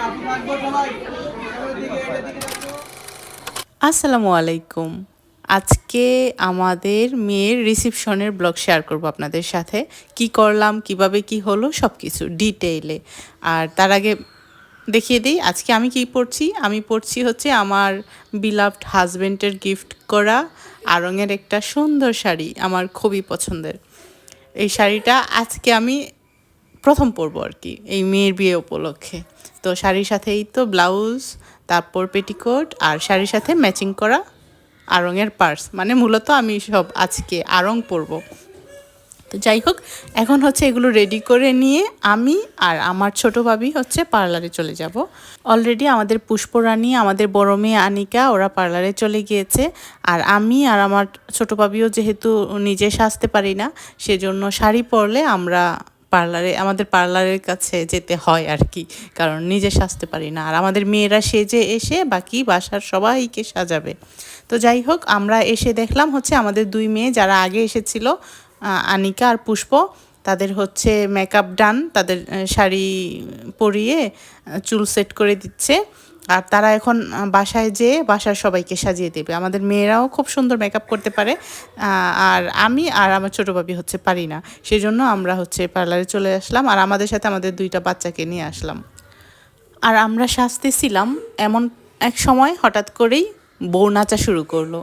আপনি লাগবে সবাই এদিকে এদিকে আসসালামু আলাইকুম। আজকে আমাদের মেয়ের রিসিপশনের ব্লগ শেয়ার করব আপনাদের সাথে। কি করলাম, কীভাবে কি হলো সব কিছু ডিটেইলে। আর তার আগে দেখিয়ে দিই, আজকে আমি কি পড়ছি? আমি পড়ছি হচ্ছে আমার বিলাভড হাজবেন্ডের গিফট করা আরঙের একটা সুন্দর শাড়ি, আমার খুবই পছন্দের। এই শাড়িটা আজকে আমি প্রথম পরবো আর কি, এই মেয়ের বিয়ে উপলক্ষে। তো শাড়ির সাথেই তো ব্লাউজ তারপর পেটিকোট আর শাড়ির সাথে ম্যাচিং করা আরঙের পার্স। মানে মূলত আমি সব আজকে আরং পরবো। তো যাই হোক, এখন হচ্ছে এগুলো রেডি করে নিয়ে আমি আর আমার ছোট ভাবি হচ্ছে পার্লারে চলে যাব। অলরেডি আমাদের পুষ্পরানী, আমাদের বড় মেয়ে আনিকা, ওরা পার্লারে চলে গিয়েছে। আর আমি আর আমার ছোট ভাবিও যেহেতু নিজে সাজতে পারি না, সেজন্য শাড়ি পরলে আমরা পার্লারে, আমাদের পার্লারের কাছে যেতে হয় আর কি। কারণ নিজে সাজতে পারি না। আর আমাদের মেয়েরা সেজে এসে বাকি বাসার সবাইকে সাজাবে। তো যাই হোক, আমরা এসে দেখলাম হচ্ছে আমাদের দুই মেয়ে যারা আগে এসেছিল আনিকা আর পুষ্প, তাদের হচ্ছে মেকআপ ডান তাদের শাড়ি পরিয়ে চুল সেট করে দিচ্ছে। আর তারা এখন বাসায় যেয়ে বাসার সবাইকে সাজিয়ে দেবে। আমাদের মেয়েরাও খুব সুন্দর মেকআপ করতে পারে আর আমি আর আমার ছোটো ভাবি হচ্ছে পারি না সেই জন্য আমরা হচ্ছে পার্লারে চলে আসলাম আর আমাদের সাথে আমাদের দুইটা বাচ্চাকে নিয়ে আসলাম। আর আমরা শাস্তি ছিলাম এমন এক সময় হঠাৎ করেই বউ নাচা শুরু করল।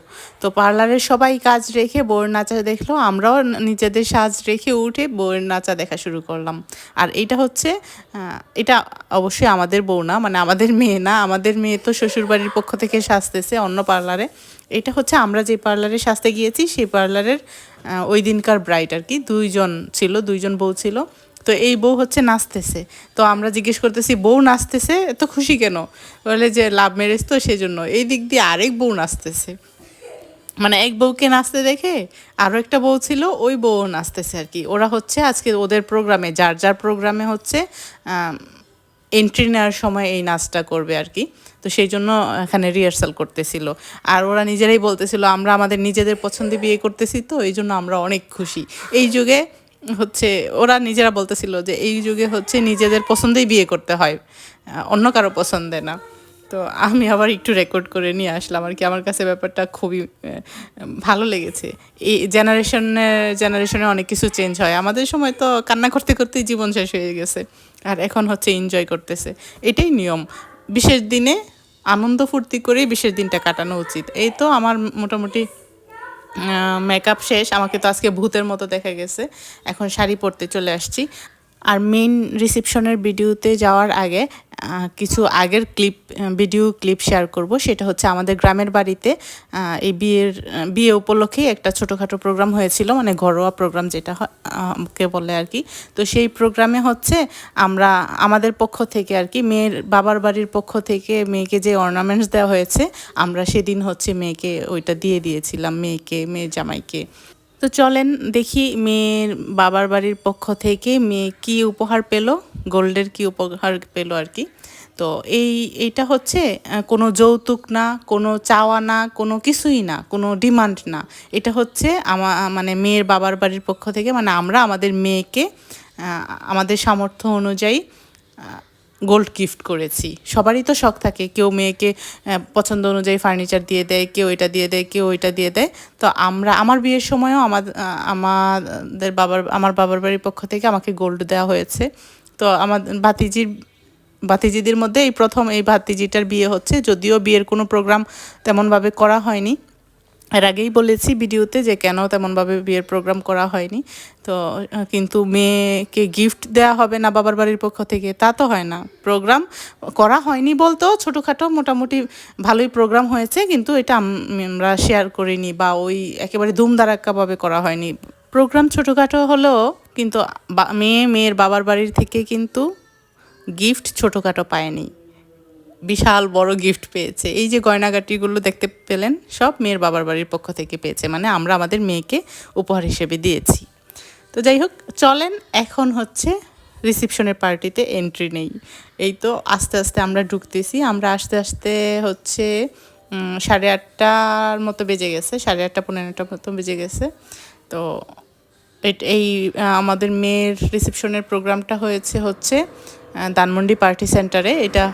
তো পার্লারের সবাই কাজ রেখে বউয়ের নাচা দেখল, আমরাও নিজেদের সাজ রেখে উঠে বউয়ের নাচা দেখা শুরু করলাম। আর এটা হচ্ছে এটা অবশ্যই আমাদের বউ না মানে আমাদের মেয়ে না, আমাদের মেয়ে তো শ্বশুরবাড়ির পক্ষ থেকে সাজতেছে অন্য পার্লারে। এটা হচ্ছে আমরা যে পার্লারে সাজতে গিয়েছি, সেই পার্লারের ওই দিনকার ব্রাইড আর কি। দুইজন ছিল, দুইজন বউ ছিল। তো এই বউ হচ্ছে নাচতেছে। তো আমরা জিজ্ঞেস করতেছি, বউ নাচতেছে? এত খুশি কেন? বলে যে, লাভ ম্যারেজ তো সেজন্য। এই দিক দিয়ে আরেক বউ নাচতেছে। মানে এক বউকে নাচতে দেখে আরও একটা বউ ছিল, ওই বউ নাচতেছে আর কি ওরা হচ্ছে আজকে ওদের প্রোগ্রামে, যার যার প্রোগ্রামে হচ্ছে এন্ট্রি নেওয়ার সময় এই নাচটা করবে আর কি তো সেই জন্য এখানে রিহার্সাল করতেছিল। আর ওরা নিজেরাই বলতেছিল, আমরা আমাদের নিজেদের পছন্দে বিয়ে করতেছি তো, এই জন্য আমরা অনেক খুশি। এই যুগে হচ্ছে, ওরা নিজেরা বলতেছিল যে এই যুগে হচ্ছে নিজেদের পছন্দেই বিয়ে করতে হয় অন্য কারও পছন্দে না। তো আমি আবার একটু রেকর্ড করে নিয়ে আসলাম আর কি। আমার কাছে ব্যাপারটা খুবই ভালো লেগেছে। এই জেনারেশনের জেনারেশনে অনেক কিছু চেঞ্জ হয়। আমাদের সময় তো কান্না করতে করতেই জীবন শেষ হয়ে গেছে। আর এখন হচ্ছে এনজয় করতেছে। এটাই নিয়ম। বিশেষ দিনে আনন্দ ফুর্তি করেই বিশেষ দিনটা কাটানো উচিত। এই তো আমার মোটামুটি মেকআপ শেষ, আমাকে তো আজকে ভূতের মতো দেখা গেছে। এখন শাড়ি পরতে চলে আসছি। আর মেইন রিসেপশনের ভিডিওতে যাওয়ার আগে কিছু আগের ক্লিপ ভিডিও ক্লিপ শেয়ার করব। সেটা হচ্ছে আমাদের গ্রামের বাড়িতে এই বিয়ের বিয়ে উপলক্ষে একটা ছোটোখাটো প্রোগ্রাম হয়েছিল মানে ঘরোয়া প্রোগ্রাম যেটা কে বলে আর কি। তো সেই প্রোগ্রামে হচ্ছে আমরা, আমাদের পক্ষ থেকে আর কি, মেয়ের বাবার বাড়ির পক্ষ থেকে মেয়েকে যে অর্নামেন্টস দেওয়া হয়েছে, আমরা সেদিন হচ্ছে মেয়েকে ওইটা দিয়ে দিয়েছিলাম, মেয়েকে মেয়ের জামাইকে। তো চলেন দেখি মেয়ের বাবার বাড়ির পক্ষ থেকে মেয়ে কি উপহার পেল, গোল্ডের কি উপহার পেল আর কি। তো এই, এইটা হচ্ছে কোনো যৌতুক না, কোনো চাওয়া না, কোনো কিছুই না, কোনো ডিমান্ড না। এটা হচ্ছে আমা মানে মেয়ের বাবার বাড়ির পক্ষ থেকে মানে আমরা আমাদের মেয়েকে আমাদের সামর্থ্য অনুযায়ী গোল্ড গিফট করেছি। সবারই তো শখ থাকে। কেউ মেয়েকে পছন্দ অনুযায়ী ফার্নিচার দিয়ে দেয়, কেউ এটা দিয়ে দেয়, কেউ ওইটা দিয়ে দেয়। তো আমরা, আমার বিয়ের সময়ও আমার আমাদের বাবার, আমার বাবার বাড়ির পক্ষ থেকে আমাকে গোল্ড দেওয়া হয়েছে। তো আমার ভাতিজির, ভাতিজিদের মধ্যে এই প্রথম এই ভাতিজিটার বিয়ে হচ্ছে। যদিও বিয়ের কোনো প্রোগ্রাম তেমনভাবে করা হয়নি। এর আগেই বলেছি ভিডিওতে যে কেন তেমনভাবে বিয়ের প্রোগ্রাম করা হয়নি। তো কিন্তু মেয়েকে গিফট দেওয়া হবে না বাবার বাড়ির পক্ষ থেকে, তা তো হয় না। প্রোগ্রাম করা হয়নি বলতেও ছোটোখাটো মোটামুটি ভালোই প্রোগ্রাম হয়েছে, কিন্তু এটা আমরা শেয়ার করিনি বা ওই একেবারে ধুমধারাক্কাভাবে করা হয়নি। প্রোগ্রাম ছোটোখাটো হলেও কিন্তু মেয়ে মেয়ের বাবার বাড়ির থেকে কিন্তু গিফট ছোটোখাটো পায়নি। বিশাল বড় গিফট পেয়েছে। এই যে গয়নাগাটিগুলো দেখতে পেলেন, সব মেয়ের বাবার বাড়ির পক্ষ থেকে পেয়েছে মানে আমরা আমাদের মেয়েকে উপহার হিসেবে দিয়েছি। তো যাই হোক, চলেন এখন হচ্ছে রিসিপশনের পার্টিতে এন্ট্রি নেই। এই তো আস্তে আস্তে আমরা ঢুকতেছি, আমরা আস্তে আস্তে হচ্ছে সাড়ে আটটার মতো বেজে গেছে, সাড়ে আটটা পনেরো নটার মতো বেজে গেছে। তো এই আমাদের মেয়ের রিসেপশনের প্রোগ্রামটা হয়েছে হচ্ছে দানমন্ডি পার্টি সেন্টারে এটা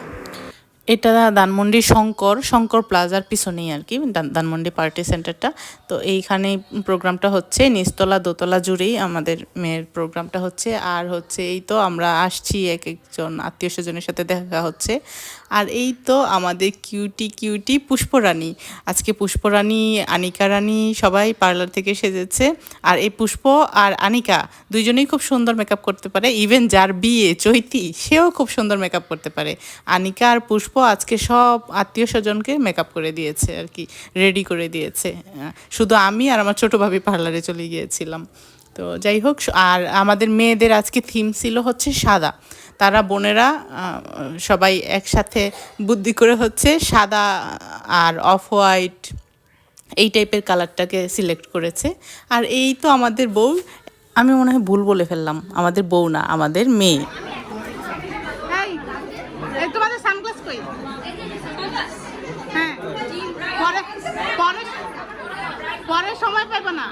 এটা ধানমন্ডি শঙ্কর শঙ্কর প্লাজার পিছনেই আর কি, ধান- ধানমন্ডি পার্টি সেন্টারটা। তো এইখানে প্রোগ্রামটা হচ্ছে, নিচতলা, দোতলা জুড়েই আমাদের মেয়ের প্রোগ্রামটা হচ্ছে। আর হচ্ছে এই তো আমরা আসছি এক একজন আত্মীয় স্বজনের সাথে দেখা হচ্ছে। আর এই তো আমাদের কিউটি কিউটি পুষ্পরানী আজকে পুষ্পরানী আনিকা রানী সবাই পার্লার থেকে সেজেছে। আর এই পুষ্প আর আনিকা দুইজনেই খুব সুন্দর মেকআপ করতে পারে। ইভেন যার বিয়ে, চৈতি, সেও খুব সুন্দর মেকআপ করতে পারে। আনিকা আর পুষ্প আজকে সব আত্মীয় স্বজনকে মেকআপ করে দিয়েছে আর কি রেডি করে দিয়েছে। শুধু আমি আর আমার ছোটো ভাবি পার্লারে চলে গিয়েছিলাম। তো যাই হোক আর আমাদের মেয়েদের আজকে থিম ছিল হচ্ছে সাদা। তারা বোনেরা সবাই একসাথে বুদ্ধি করে হচ্ছে সাদা আর অফ হোয়াইট এই টাইপের কালারটাকে সিলেক্ট করেছে। আর এই তো আমাদের বউ, আমি মনে হয় ভুল বলে ফেললাম, আমাদের বউ না, আমাদের মেয়ে। হ্যাঁ পরে সময় পাবে না।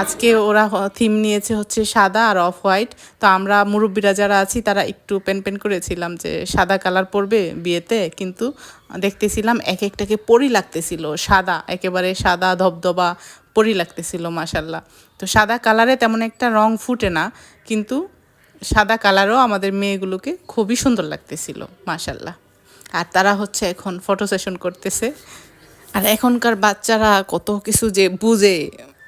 আজকে ওরা থিম নিয়েছে হচ্ছে সাদা আর অফ হোয়াইট তো আমরা মুরব্বীরা যারা আছি, তারা একটু পেন পেন করেছিলাম যে সাদা কালার পরবে বিয়েতে, কিন্তু দেখতেছিলাম এক একটাকে পরি লাগতেছিল, সাদা, একেবারে সাদা ধবধবা পরি লাগতেছিল মাসাল্লাহ তো সাদা কালারে তেমন একটা রং ফুটে না, কিন্তু সাদা কালারও আমাদের মেয়েগুলোকে খুবই সুন্দর লাগতেছিল মাসাল্লাহ আর তারা হচ্ছে এখন ফটো সেশন করতেছে। আর এখনকার বাচ্চারা কত কিছু যে বুঝে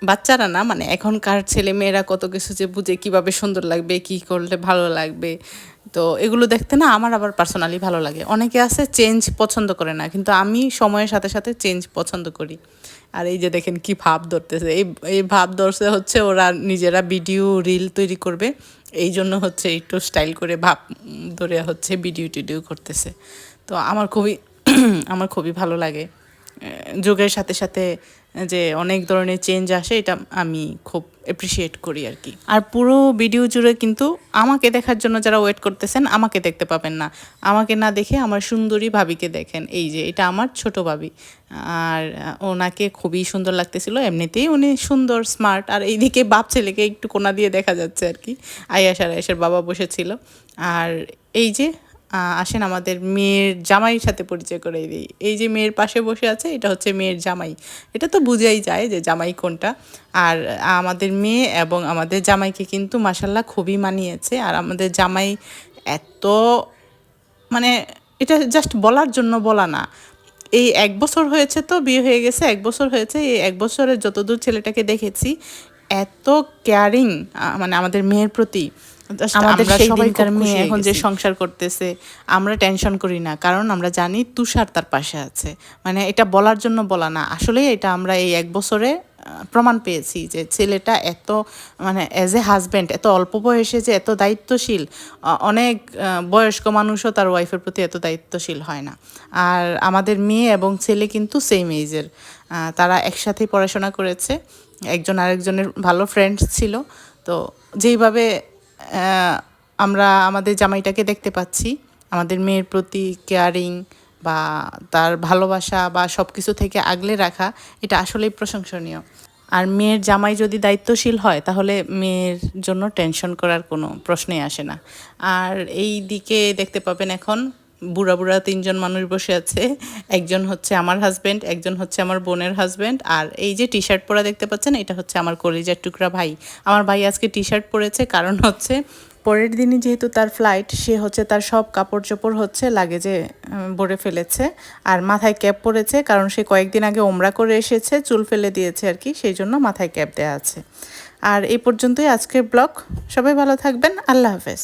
বাচ্চারা না মানে এখনকার ছেলে মেয়েরা কত কিছু যে বুঝে কীভাবে সুন্দর লাগবে, কি করলে ভালো লাগবে। তো এগুলো দেখতে না আমার আবার পার্সোনালি ভালো লাগে। অনেকে আছে চেঞ্জ পছন্দ করে না, কিন্তু আমি সময়ের সাথে সাথে চেঞ্জ পছন্দ করি। আর এই যে দেখেন কি ভাব ধরতেছে। এই এই ভাব ধরছে হচ্ছে ওরা নিজেরা ভিডিও রিল তৈরি করবে। এই জন্য হচ্ছে একটু স্টাইল করে ভাব ধরে হচ্ছে ভিডিও টিডিও করতেছে। তো আমার খুবই আমার খুবই ভালো লাগে। যুগের সাথে সাথে যে অনেক ধরনের চেঞ্জ আসে, এটা আমি খুব এপ্রিসিয়েট করি আর কি। আর পুরো ভিডিও জুড়ে কিন্তু আমাকে দেখার জন্য যারা ওয়েট করতেছেন, আমাকে দেখতে পাবেন না। আমাকে না দেখে আমার সুন্দরী ভাবিকে দেখেন। এই যে, এটা আমার ছোট ভাবি। আর ওনাকে খুবই সুন্দর লাগতেছিল। এমনিতেই উনি সুন্দর স্মার্ট আর এইদিকে বাপ ছেলেকে একটু কোনা দিয়ে দেখা যাচ্ছে আর কি। আয়াস আর আয়াসের বাবা বসেছিল। আর এই যে আসেন আমাদের মেয়ের জামাইয়ের সাথে পরিচয় করে দিই। এই যে মেয়ের পাশে বসে আছে, এটা হচ্ছে মেয়ের জামাই। এটা তো বুঝাই যায় যে জামাই কোনটা। আর আমাদের মেয়ে এবং আমাদের জামাইকে কিন্তু মাসাল্লাহ খুবই মানিয়েছে। আর আমাদের জামাই এত মানে এটা জাস্ট বলার জন্য বলা না। এই এক বছর হয়েছে তো, বিয়ে হয়ে গেছে, এক বছর হয়েছে। এই এক বছরের যতদূর ছেলেটাকে দেখেছি, এত কেয়ারিং মানে আমাদের মেয়ের প্রতি। আমাদের সেই দিনকার মেয়ে এখন যে সংসার করতেছে আমরা টেনশন করি না কারণ আমরা জানি তুষার তার পাশে আছে। মানে এটা বলার জন্য বলা না আসলে এটা আমরা এই এক বছরে প্রমাণ পেয়েছি যে ছেলেটা এত মানে অ্যাজ এ হাজব্যান্ড এত অল্প বয়সে যে এত দায়িত্বশীল অনেক বয়স্ক মানুষও তার ওয়াইফের প্রতি এত দায়িত্বশীল হয় না। আর আমাদের মেয়ে এবং ছেলে কিন্তু সেম এজের তারা একসাথেই পড়াশোনা করেছে একজন আরেকজনের ভালো ফ্রেন্ডস ছিল। তো যেইভাবে আমরা আমাদের জামাইটাকে দেখতে পাচ্ছি। আমাদের মেয়ের প্রতি কেয়ারিং বা তার ভালোবাসা বা সব কিছু থেকে আগলে রাখা, এটা আসলেই প্রশংসনীয়। আর মেয়ের জামাই যদি দায়িত্বশীল হয়, তাহলে মেয়ের জন্য টেনশন করার কোনো প্রশ্নই আসে না। আর এই দিকে দেখতে পাবেন এখন বুড়া বুড়া তিনজন মানুষ বসে আছে। একজন হচ্ছে আমার হাজব্যান্ড একজন হচ্ছে আমার বোনের হাজব্যান্ড আর এই যে টি শার্ট পরা দেখতে পাচ্ছেন, এটা হচ্ছে আমার কলিজার টুকরা ভাই। আমার ভাই আজকে টি শার্ট পরেছে, কারণ হচ্ছে পরের দিনই যেহেতু তার ফ্লাইট সে হচ্ছে তার সব কাপড় চোপড় হচ্ছে লাগেজে ভরে ফেলেছে। আর মাথায় ক্যাপ পরেছে, কারণ সে কয়েকদিন আগে ওমরা করে এসেছে, চুল ফেলে দিয়েছে আর কি, সেই জন্য মাথায় ক্যাপ দেওয়া আছে। আর এই পর্যন্তই আজকের ব্লগ সবাই ভালো থাকবেন, আল্লাহ হাফেজ।